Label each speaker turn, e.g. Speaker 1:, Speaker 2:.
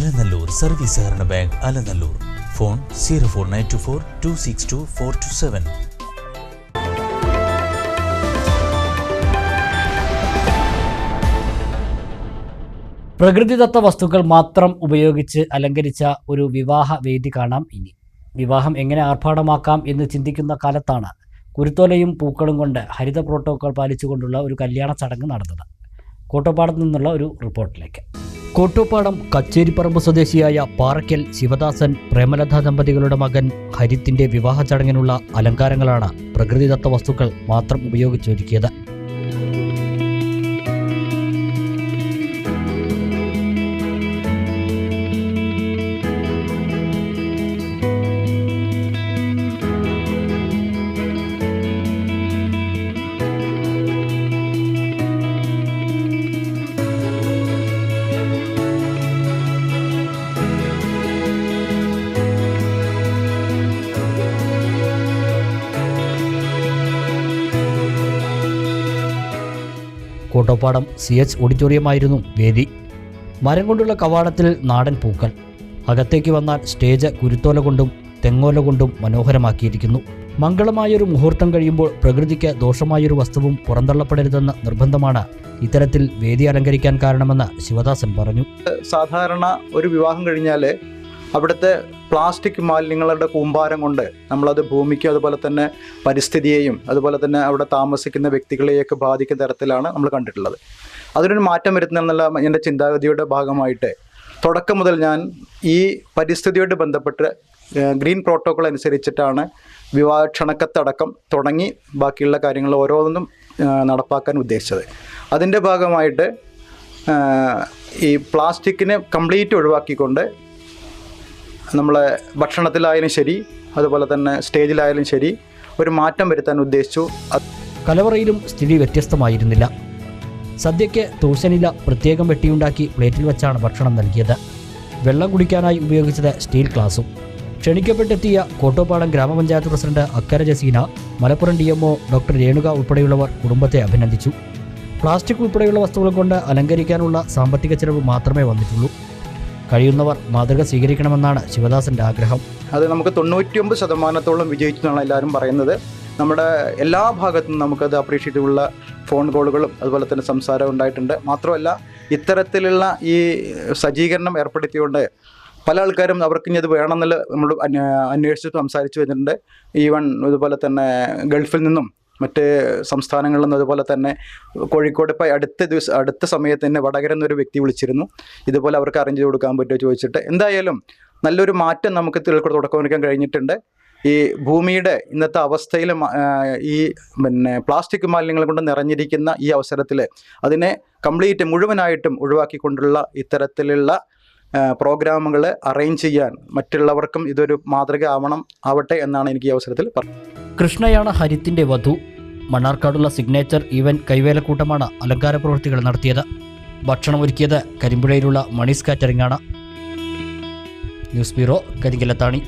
Speaker 1: Alanallur service സഹകരണ bank Alanallur. Phone zero four nine two four two six two four two seven.
Speaker 2: പ്രകൃതിദത്ത വസ്തുക്കൾ മാത്രം ഉപയോഗിച്ച് അലങ്കരിച്ച ഒരു വിവാഹ വേദി കാണാം ഇനി. വിവാഹം എങ്ങനെ ആർഭാടമാക്കാം എന്ന് ചിന്തിക്കുന്ന കാലത്താണ് കുരുത്തോലയും പൂക്കളും കൊണ്ട് ഹരിത പ്രോട്ടോക്കോൾ പാലിച്ചുകൊണ്ടുള്ള ഒരു കല്യാണ ചടങ്ങ് നടന്നത്. കോട്ടപ്പാടത്ത് നിന്നുള്ള ഒരു റിപ്പോർട്ടിലേക്ക്. കോട്ടോപ്പാടം കച്ചേരിപ്പറമ്പ് സ്വദേശിയായ പാറയ്ക്കൽ ശിവദാസൻ പ്രേമലത ദമ്പതികളുടെ മകൻ ഹരിത്തിന്റെ വിവാഹ ചടങ്ങിനുള്ള അലങ്കാരങ്ങളാണ് പ്രകൃതിദത്ത വസ്തുക്കൾ മാത്രം ഉപയോഗിച്ചൊരുക്കിയത്. കോട്ടോപ്പാടം സി എച്ച് ഓഡിറ്റോറിയമായിരുന്നു വേദി. മരം കൊണ്ടുള്ള കവാടത്തിൽ നാടൻ പൂക്കൾ. അകത്തേക്ക് വന്നാൽ സ്റ്റേജ് കുരുത്തോല കൊണ്ടും തെങ്ങോല കൊണ്ടും മനോഹരമാക്കിയിരിക്കുന്നു. മംഗളമായൊരു മുഹൂർത്തം കഴിയുമ്പോൾ പ്രകൃതിക്ക് ദോഷമായൊരു വസ്തുവും പുറന്തള്ളപ്പെടരുതെന്ന നിർബന്ധമാണ് ഇത്തരത്തിൽ വേദി അലങ്കരിക്കാൻ കാരണമെന്ന് ശിവദാസൻ പറഞ്ഞു.
Speaker 3: സാധാരണ ഒരു വിവാഹം കഴിഞ്ഞാൽ അവിടുത്തെ പ്ലാസ്റ്റിക് മാലിന്യങ്ങളുടെ കൂമ്പാരം കൊണ്ട് നമ്മളത് ഭൂമിക്കും അതുപോലെ തന്നെ പരിസ്ഥിതിയെയും അതുപോലെ തന്നെ അവിടെ താമസിക്കുന്ന വ്യക്തികളെയൊക്കെ ബാധിക്കുന്ന തരത്തിലാണ് നമ്മൾ കണ്ടിട്ടുള്ളത്. അതിനൊരു മാറ്റം വരുത്തുന്നുള്ള എന്റെ ചിന്താഗതിയുടെ ഭാഗമായിട്ട് തുടക്കം മുതൽ ഞാൻ ഈ പരിസ്ഥിതിയോട് ബന്ധപ്പെട്ട് ഗ്രീൻ പ്രോട്ടോക്കോൾ അനുസരിച്ചിട്ടാണ് വിവാഹ ക്ഷണക്കത്തടക്കം തുടങ്ങി ബാക്കിയുള്ള കാര്യങ്ങൾ ഓരോന്നും നടപ്പാക്കാൻ ഉദ്ദേശിച്ചത്. അതിന്റെ ഭാഗമായിട്ട് ഈ പ്ലാസ്റ്റിക്കിനെ കംപ്ലീറ്റ് ഒഴിവാക്കിക്കൊണ്ട് നമ്മളെ ഭക്ഷണത്തിലായാലും ശരി അതുപോലെ തന്നെ സ്റ്റേജിലായാലും ശരി ഒരു മാറ്റം വരുത്താൻ ഉദ്ദേശിച്ചു.
Speaker 2: കലവറയിലും സ്ഥിതി വ്യത്യസ്തമായിരുന്നില്ല. സദ്യയ്ക്ക് തൂശനില പ്രത്യേകം വെട്ടിയുണ്ടാക്കി പ്ലേറ്റിൽ വെച്ചാണ് ഭക്ഷണം നൽകിയത്. വെള്ളം കുടിക്കാനായി ഉപയോഗിച്ചത് സ്റ്റീൽ ഗ്ലാസും. ക്ഷണിക്കപ്പെട്ടെത്തിയ കോട്ടോപ്പാടം ഗ്രാമപഞ്ചായത്ത് president Akkara Jaseena Malappuram D M O doctor Renuka ഉൾപ്പെടെയുള്ളവർ കുടുംബത്തെ അഭിനന്ദിച്ചു. പ്ലാസ്റ്റിക് ഉൾപ്പെടെയുള്ള വസ്തുക്കൾ കൊണ്ട് അലങ്കരിക്കാനുള്ള സാമ്പത്തിക ചെലവ് മാത്രമേ വന്നിട്ടുള്ളൂ. കഴിയുന്നവർ മാതൃക സ്വീകരിക്കണമെന്നാണ് ശിവദാസന്റെ ആഗ്രഹം.
Speaker 3: അത് നമുക്ക് തൊണ്ണൂറ്റിയൊമ്പത് ശതമാനത്തോളം വിജയിച്ചു എന്നാണ് എല്ലാവരും പറയുന്നത്. നമ്മുടെ എല്ലാ ഭാഗത്തും നമുക്കത് അപ്രീഷിയേറ്റീവുള്ള ഫോൺ കോളുകളും അതുപോലെ തന്നെ സംസാരവും ഉണ്ടായിട്ടുണ്ട്. മാത്രമല്ല ഇത്തരത്തിലുള്ള ഈ സജ്ജീകരണം ഏർപ്പെടുത്തിയുകൊണ്ട് പല ആൾക്കാരും അവർക്ക് ഇനി അത് വേണമെന്നുള്ള നമ്മൾ അന്വ- അന്വേഷിച്ച് സംസാരിച്ചു വരുന്നുണ്ട്. ഈവൺ ഇതുപോലെ തന്നെ ഗൾഫിൽ നിന്നും മറ്റ് സംസ്ഥാനങ്ങളിൽ അതുപോലെ തന്നെ കോഴിക്കോട് ഇപ്പോൾ അടുത്ത ദിവസം അടുത്ത സമയത്ത് തന്നെ വടകര എന്നൊരു വ്യക്തി വിളിച്ചിരുന്നു. ഇതുപോലെ അവർക്ക് അറേഞ്ച് ചെയ്ത് കൊടുക്കാൻ പറ്റുമോ ചോദിച്ചിട്ട്. എന്തായാലും നല്ലൊരു മാറ്റം നമുക്ക് തിരക്കൂടെ കൂടെ തുടക്കം കുറിക്കാൻ കഴിഞ്ഞിട്ടുണ്ട്. ഈ ഭൂമിയുടെ ഇന്നത്തെ അവസ്ഥയിൽ ഈ പിന്നെ പ്ലാസ്റ്റിക് മാലിന്യങ്ങൾ കൊണ്ട് നിറഞ്ഞിരിക്കുന്ന ഈ അവസരത്തിൽ അതിനെ കംപ്ലീറ്റ് മുഴുവനായിട്ടും ഒഴിവാക്കിക്കൊണ്ടുള്ള ഇത്തരത്തിലുള്ള പ്രോഗ്രാമുകൾ അറേഞ്ച് ചെയ്യാൻ മറ്റുള്ളവർക്കും ഇതൊരു മാതൃക ആവണം ആവട്ടെ എന്നാണ് എനിക്ക് ഈ അവസരത്തിൽ പറയുന്നത്
Speaker 2: കൃഷ്ണയാണ് ഹരിത്തിന്റെ വധു. മണ്ണാർക്കാടുള്ള സിഗ്നേച്ചർ ഈവൻ കൈവേലക്കൂട്ടമാണ് അലങ്കാര പ്രവൃത്തികൾ നടത്തിയത്. ഭക്ഷണം ഒരുക്കിയത് കരിമ്പുഴയിലുള്ള മണീസ് കാറ്ററിംഗാണ്. News bureau Karinkallathani